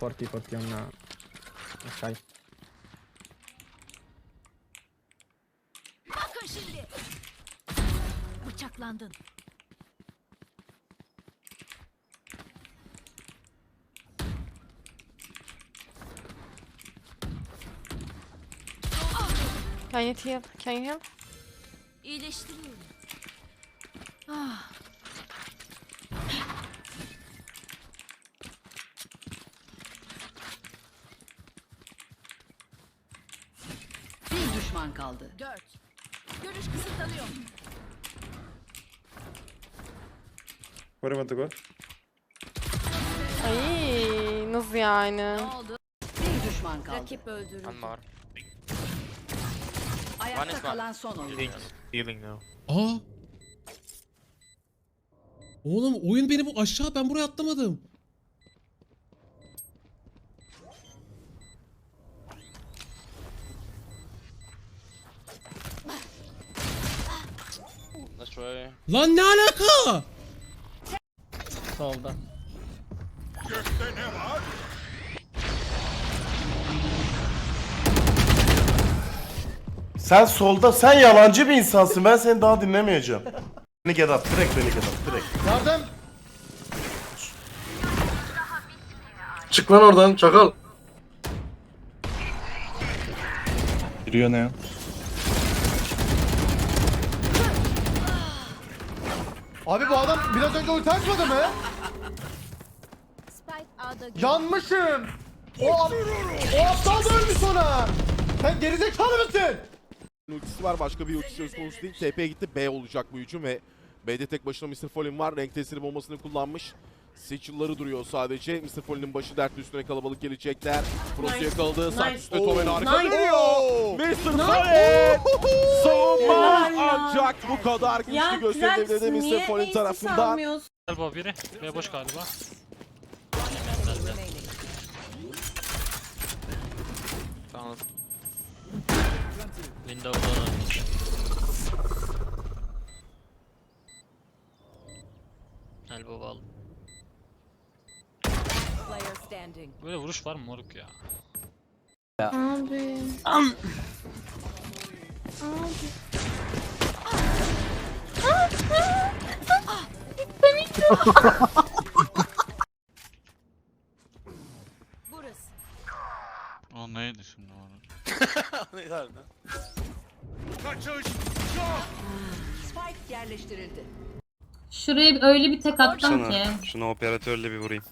40 40 on uh, on sky. Bakın şimdi. Bıçaklandın. Can you heal? Can you heal? İyileştiriyorum. Ah. Bir düşman kaldı. Dört. Görüş kısıtlanıyor. You want to go? Ay nasıl yani? Ne oldu? Bir düşman kaldı. Rakip öldürüldü. One more. Ayakta One is one. kalan son oyuncu. Healing now. Aa. Oğlum oyun beni bu aşağı ben buraya atlamadım. Try. Lan ne alaka? Solda. Sen solda, sen yalancı bir insansın. Ben seni daha dinlemeyeceğim. Beni get up, direkt beni get up, direkt. Yardım. Çık lan oradan, çakal. Giriyor ne ya? Abi bu adam biraz önce ulti açmadı mı? Spike A'da Yanmışım. O, ap- o aptal da ölmüş ona. Sen gerizekalı mısın? ultisi var. Başka bir ultisi söz konusu değil. TP'ye gitti. B olacak bu hücum ve B'de tek başına Mr. Fallen var. Renk tesiri bombasını kullanmış. Seçilleri duruyor sadece. Mr. Fallen'ın başı dertli üstüne kalabalık gelecekler. Frost'u yakaladı. Sağ üstte Tomen harika Nice. dönüyor. Mr. Fallen! Savunma ancak bu kadar güçlü Ya gösterebildi Krax Mr. Fallen tarafından. Galiba biri. Ve boş galiba. Tamam. Window'da Elbow wall. Standing. Böyle vuruş var mı moruk ya? Abi. burası. O neydi şimdi onu? Spike yerleştirildi. Şuraya öyle bir tek attım ki. Şunu operatörle bir vurayım.